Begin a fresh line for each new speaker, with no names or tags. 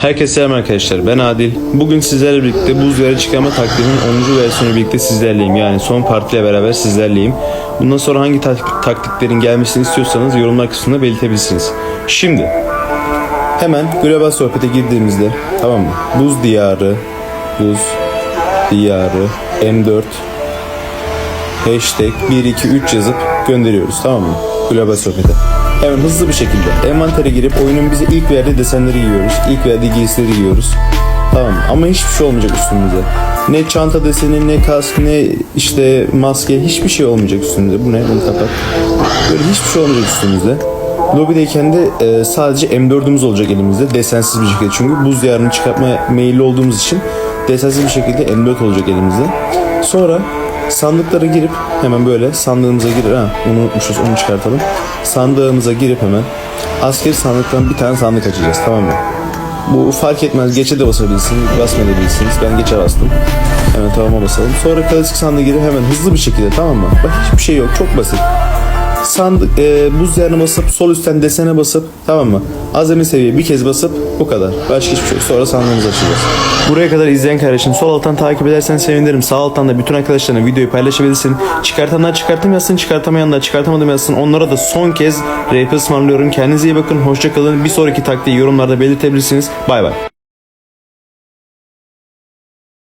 Herkese selam arkadaşlar ben Adil. Bugün sizlerle birlikte buz yara çıkarma taktiğinin 10. versiyonu birlikte sizlerleyim. Yani son partiyle beraber sizlerleyim. Bundan sonra hangi tak- taktiklerin gelmesini istiyorsanız yorumlar kısmında belirtebilirsiniz. Şimdi hemen global sohbete girdiğimizde tamam mı? Buz diyarı, buz diyarı, M4 hashtag 123 yazıp gönderiyoruz tamam mı? Global sohbete. Hemen hızlı bir şekilde envantere girip oyunun bize ilk verdiği desenleri giyiyoruz. İlk verdiği giysileri giyiyoruz. Tamam ama hiçbir şey olmayacak üstümüzde. Ne çanta deseni, ne kask, ne işte maske hiçbir şey olmayacak üstümüzde. Bu ne? Bunu kapat. Böyle hiçbir şey olmayacak üstümüzde. Lobideyken de e, sadece M4'ümüz olacak elimizde desensiz bir şekilde. Çünkü buz diyarını çıkartmaya meyilli olduğumuz için desensiz bir şekilde M4 olacak elimizde. Sonra sandıklara girip hemen böyle sandığımıza girir ha onu unutmuşuz onu çıkartalım. Sandığımıza girip hemen askeri sandıktan bir tane sandık açacağız tamam mı? Bu fark etmez geçe de basabilirsiniz basmayabilirsiniz ben geçe bastım. Hemen tamama basalım. Sonra klasik sandığa girip hemen hızlı bir şekilde tamam mı? Bak hiçbir şey yok çok basit sandık e, buz yerine basıp sol üstten desene basıp tamam mı? Azami seviye bir kez basıp bu kadar. Başka hiçbir şey yok. Sonra sandığımızı açacağız. Buraya kadar izleyen kardeşim sol alttan takip edersen sevinirim. Sağ alttan da bütün arkadaşlarına videoyu paylaşabilirsin. Çıkartanlar çıkartım yazsın, çıkartamayanlar çıkartamadım yazsın. Onlara da son kez RP ısmarlıyorum. Kendinize iyi bakın. Hoşça kalın. Bir sonraki taktiği yorumlarda belirtebilirsiniz. Bay bay.